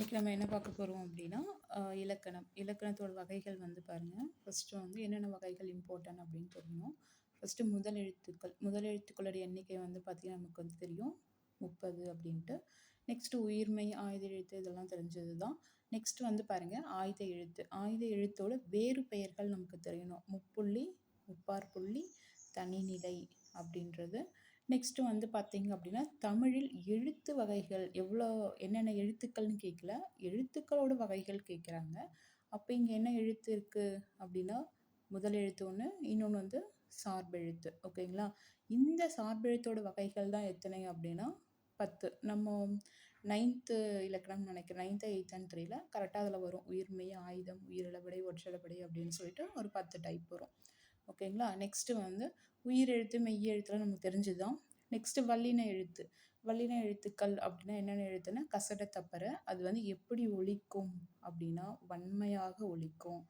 இன்றைக்கி நம்ம என்ன பார்க்க போகிறோம் அப்படின்னா இலக்கணம். இலக்கணத்தோட வகைகள் வந்து பாருங்கள் ஃபஸ்ட்டு வந்து என்னென்ன வகைகள் இம்பார்ட்டன்ட் அப்படின்னு தெரியணும் ஃபஸ்ட்டு முதல் எழுத்துக்கள். முதல் எழுத்துக்களோட எண்ணிக்கை வந்து பார்த்திங்கன்னா நமக்கு வந்து தெரியும். முப்பது அப்படின்ட்டு. நெக்ஸ்ட்டு உயிர்மை ஆயுத எழுத்து இதெல்லாம் தெரிஞ்சது தான் நெக்ஸ்ட்டு வந்து பாருங்கள் ஆயுத எழுத்து. ஆயுத எழுத்தோட வேறு பெயர்கள் நமக்கு தெரியணும். முப்புள்ளி முப்பார் புள்ளி தனிநிலை அப்படின்றது. நெக்ஸ்ட்டு வந்து பார்த்தீங்க அப்படின்னா தமிழில் எழுத்து வகைகள் எவ்வளோ என்னென்ன எழுத்துக்கள்னு கேட்கல எழுத்துக்களோட வகைகள் கேட்குறாங்க அப்போ இங்கே என்ன எழுத்து இருக்குது அப்படின்னா முதல் எழுத்து ஒன்று இன்னொன்று வந்து சார்பெழுத்து ஓகேங்களா இந்த சார்பெழுத்தோட வகைகள் தான் எத்தனை அப்படின்னா பத்து. நம்ம நைன்த்து இலக்கணம் நினைக்கிறேன். நைன்த்து எயித்தான்னு தெரியல கரெக்டாக அதில் வரும். உயிர்மை ஆயுதம் உயிரிழப்படை ஒற்றளப்படை அப்படின்னு சொல்லிட்டு ஒரு பத்து டைப் வரும். ஓகேங்களா நெக்ஸ்ட்டு வந்து உயிரெழுத்து மெய்யெழுத்துலாம் நமக்கு தெரிஞ்சுதான் நெக்ஸ்ட்டு வல்லின எழுத்து. வல்லின எழுத்துக்கள் அப்படின்னா என்னென்ன எழுத்துன்னா கசட தப்பற அது வந்து எப்படி ஒழிக்கும் அப்படின்னா வன்மையாக ஒழிக்கும்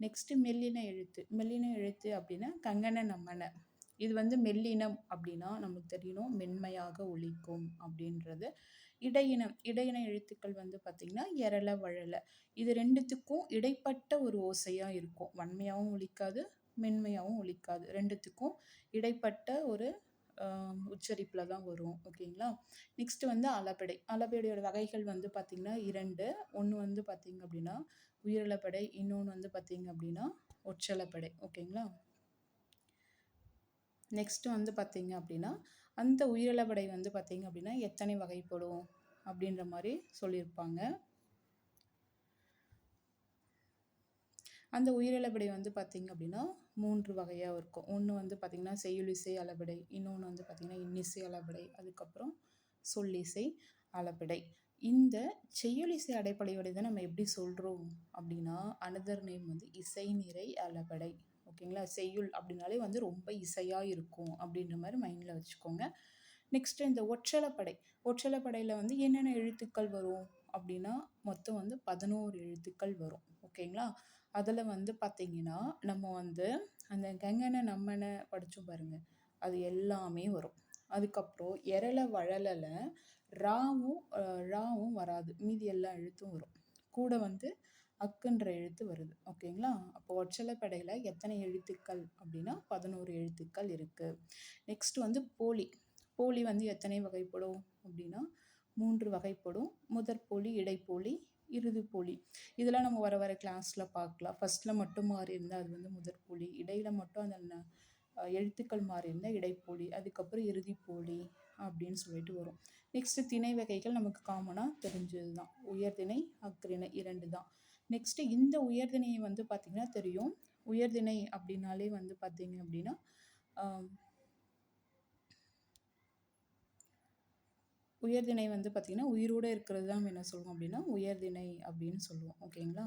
நெக்ஸ்ட்டு மெல்லின எழுத்து. மெல்லின எழுத்து அப்படின்னா கங்கன நம்மன இது வந்து மெல்லினம் அப்படின்னா நமக்கு தெரியணும் மென்மையாக ஒழிக்கும் அப்படின்றது. இடையினம். இடையின எழுத்துக்கள் வந்து பார்த்திங்கன்னா எரள வழல இது ரெண்டுத்துக்கும் இடைப்பட்ட ஒரு ஓசையாக இருக்கும். வன்மையாகவும் ஒழிக்காது மென்மையாகவும் ஒழிக்காது ரெண்டுத்துக்கும் இடைப்பட்ட ஒரு உச்சரிப்பில் தான் வரும் ஓகேங்களா? நெக்ஸ்ட்டு வந்து அலப்படை அளபடையோட வகைகள் வந்து பார்த்திங்கன்னா இரண்டு. ஒன்று வந்து பார்த்திங்க அப்படின்னா உயிரிழப்படை இன்னொன்று வந்து பார்த்திங்க அப்படின்னா ஒற்றளப்படை ஓகேங்களா? நெக்ஸ்ட்டு வந்து பார்த்திங்க அப்படின்னா அந்த உயிரிழப்படை வந்து பார்த்திங்க அப்படின்னா எத்தனை வகைப்படும் அப்படின்ற மாதிரி சொல்லியிருப்பாங்க. அந்த உயிரிழப்படை வந்து பார்த்திங்க அப்படின்னா மூன்று வகையாக இருக்கும். ஒன்று வந்து பார்த்திங்கன்னா செய்யுளிசை அளபடை இன்னொன்று வந்து பார்த்திங்கன்னா இன்னிசை அளபடை அதுக்கப்புறம் சொல்லிசை அளபடை. இந்த செய்யுளிசை அடைப்படையோட இதை நம்ம எப்படி சொல்கிறோம் அப்படின்னா அனதர் நேம் வந்து இசை நிறை அளபடை. ஓகேங்களா? செய்யுள் அப்படின்னாலே வந்து ரொம்ப இசையாக இருக்கும் அப்படின்ற மாதிரி மைண்டில் வச்சுக்கோங்க. நெக்ஸ்ட்டு இந்த ஒற்றலப்படை. ஒற்றலப்படையில் வந்து என்னென்ன எழுத்துக்கள் வரும் அப்படின்னா மொத்தம் வந்து பதினோரு எழுத்துக்கள் வரும். ஓகேங்களா? அதில் வந்து பார்த்திங்கன்னா நம்ம வந்து அந்த கங்கனை நம்மனை படித்தோம் பாருங்கள் அது எல்லாமே வரும். அதுக்கப்புறம் எரல வழலல ராவும் ராவும் வராது. மீதி எல்லா எழுத்தும் வரும். கூட வந்து அக்குன்ற எழுத்து வருது. ஓகேங்களா? அப்போ ஒற்றலைப்படையில் எத்தனை எழுத்துக்கள் அப்படின்னா பதினோரு எழுத்துக்கள் இருக்குது நெக்ஸ்ட் வந்து போலி. போலி வந்து எத்தனை வகைப்படும் அப்படின்னா மூன்று வகைப்படும். முதற் போலி இடைப்போலி இறுதி இதெல்லாம் நம்ம வர வர கிளாஸில் பார்க்கலாம். ஃபஸ்ட்டில் மட்டும் மாறி இருந்தால் அது வந்து முதற் இடையில் மட்டும் அந்த எழுத்துக்கள் மாறி இருந்தால் இடைப்போலி. அதுக்கப்புறம் இறுதி போலி அப்படின்னு சொல்லிட்டு வரும். நெக்ஸ்ட்டு திணை வகைகள் நமக்கு காமனாக தெரிஞ்சது தான் உயர்திணை அக்ரிணை இரண்டு தான். நெக்ஸ்ட்டு இந்த உயர்திணையை வந்து பார்த்திங்கன்னா தெரியும். உயர்திணை அப்படின்னாலே வந்து பார்த்திங்க அப்படின்னா உயர்திணை வந்து பார்த்திங்கன்னா உயிரோடு இருக்கிறது தான் என்ன சொல்லுவோம் அப்படின்னா உயர்திணை அப்படின்னு சொல்லுவோம். ஓகேங்களா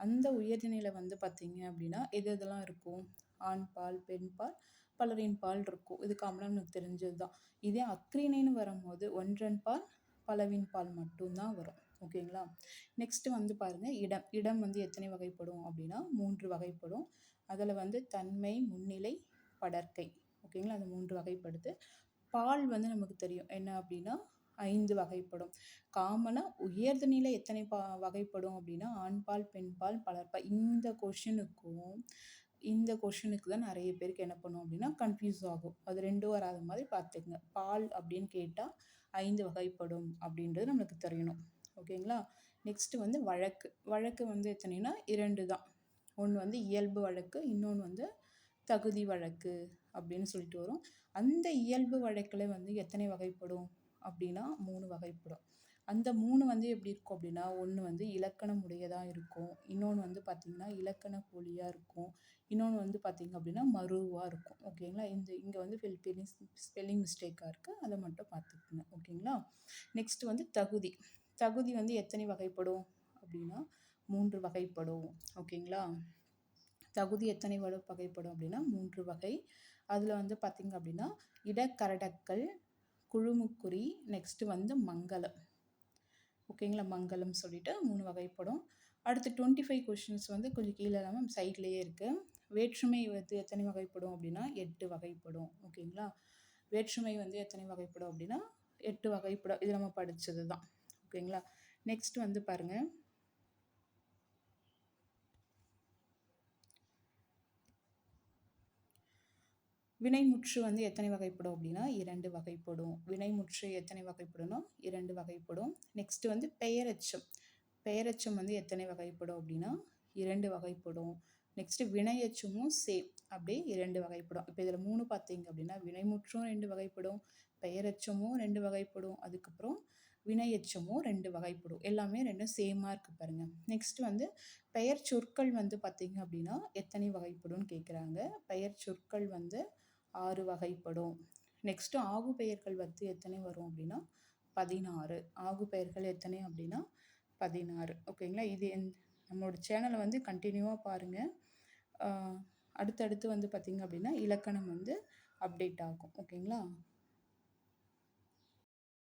அந்த உயர்திணையில் வந்து பார்த்திங்க அப்படின்னா எது எதெல்லாம் இருக்கும்? ஆண் பால் பெண் பால் பலரின் பால் இருக்கும். இது காமனாக நமக்கு தெரிஞ்சது தான். இதே அக்ரிணைன்னு வரும்போது ஒன்றன் பால் பலவின் பால் மட்டும்தான் வரும். ஓகேங்களா நெக்ஸ்ட்டு வந்து பாருங்கள் இடம். இடம் வந்து எத்தனை வகைப்படும் அப்படின்னா மூன்று வகைப்படும். அதில் வந்து தன்மை முன்னிலை படற்கை. ஓகேங்களா அது மூன்று வகைப்படுது. பால் வந்து நமக்கு தெரியும். என்ன அப்படின்னா ஐந்து வகைப்படும். காமனாக உயர்தனில எத்தனை பா வகைப்படும் அப்படின்னா ஆண்பால் பெண்பால் பலர்பால் இந்த கொஷினுக்கும் இந்த கொஷினுக்கு தான் நிறைய பேருக்கு என்ன பண்ணும் அப்படின்னா கன்ஃபியூஸ் ஆகும். அது ரெண்டும் வராத மாதிரி பார்த்துக்குங்க. பால் அப்படின்னு கேட்டால் ஐந்து வகைப்படும் அப்படின்றது நம்மளுக்கு தெரியணும். ஓகேங்களா நெக்ஸ்ட்டு வந்து வழக்கு. வழக்கு வந்து எத்தனைனா இரண்டு தான். ஒன்று வந்து இயல்பு வழக்கு இன்னொன்று வந்து தகுதி வழக்கு அப்படின்னு சொல்லிட்டு வரும். அந்த இயல்பு வழக்கில் வந்து எத்தனை வகைப்படும்? அப்படின்னா மூணு வகைப்படும். அந்த மூணு வந்து எப்படி இருக்கும் அப்படின்னா ஒன்று வந்து இலக்கணம் உடையதாக இருக்கும். இன்னொன்று வந்து பார்த்திங்கன்னா இலக்கண கோழியாக இருக்கும். இன்னொன்று வந்து பார்த்திங்க அப்படின்னா மருவாக இருக்கும். ஓகேங்களா இந்த இங்கே வந்து ஃபில் ஸ்பெல்லிங் மிஸ்டேக்காக இருக்குது அதை மட்டும் பார்த்துக்குங்க ஓகேங்களா நெக்ஸ்ட் வந்து தகுதி. தகுதி வந்து எத்தனை வகைப்படும் அப்படின்னா மூன்று வகைப்படும். ஓகேங்களா தகுதி எத்தனை வகைப்படும் அப்படின்னா மூன்று வகை. அதில் வந்து பார்த்திங்க அப்படின்னா இடக்கரடக்கல் குழுமுக்குறி நெக்ஸ்ட்டு வந்து மங்களம். ஓகேங்களா மங்களம் சொல்லிட்டு மூணு வகைப்படும். அடுத்து டுவெண்ட்டி ஃபைவ் கொஷின்ஸ் வந்து கொஞ்சம் கீழே இல்லாமல் சைட்லேயே இருக்குது வேற்றுமை வந்து எத்தனை வகைப்படும் அப்படின்னா எட்டு வகைப்படும். ஓகேங்களா வேற்றுமை வந்து எத்தனை வகைப்படும் அப்படின்னா எட்டு வகைப்படும். இது நம்ம படித்தது தான் ஓகேங்களா நெக்ஸ்ட் வந்து பாருங்கள் வினைமுற்று வந்து எத்தனை வகைப்படும் அப்படின்னா இரண்டு வகைப்படும். வினைமுற்று எத்தனை வகைப்படும்னா இரண்டு வகைப்படும். நெக்ஸ்ட்டு வந்து பெயரச்சம். பெயரச்சம் வந்து எத்தனை வகைப்படும் அப்படின்னா இரண்டு வகைப்படும். நெக்ஸ்ட்டு வினையச்சமும் சேம் அப்படியே இரண்டு வகைப்படும். இப்போ இதில் மூணு பார்த்தீங்க அப்படின்னா வினைமுற்றும் ரெண்டு வகைப்படும் பெயரச்சமும் ரெண்டு வகைப்படும். அதுக்கப்புறம் வினையச்சமும் ரெண்டு வகைப்படும். எல்லாமே ரெண்டும் சேமாக இருக்குது பாருங்கள் நெக்ஸ்ட் வந்து பெயர் சொற்கள் வந்து பார்த்திங்க அப்படின்னா எத்தனை வகைப்படும்னு கேட்குறாங்க பெயர் சொற்கள் வந்து ஆறு வகைப்படும். நெக்ஸ்ட்டு ஆகு பெயர்கள் வந்து எத்தனை வரும் அப்படின்னா பதினாறு. ஆகு பெயர்கள் எத்தனை அப்படின்னா பதினாறு. ஓகேங்களா இது என் நம்மளோட சேனலை வந்து கண்டினியூவாக பாருங்கள் அடுத்தடுத்து வந்து பார்த்திங்க அப்படின்னா இலக்கணம் வந்து அப்டேட் ஆகும். ஓகேங்களா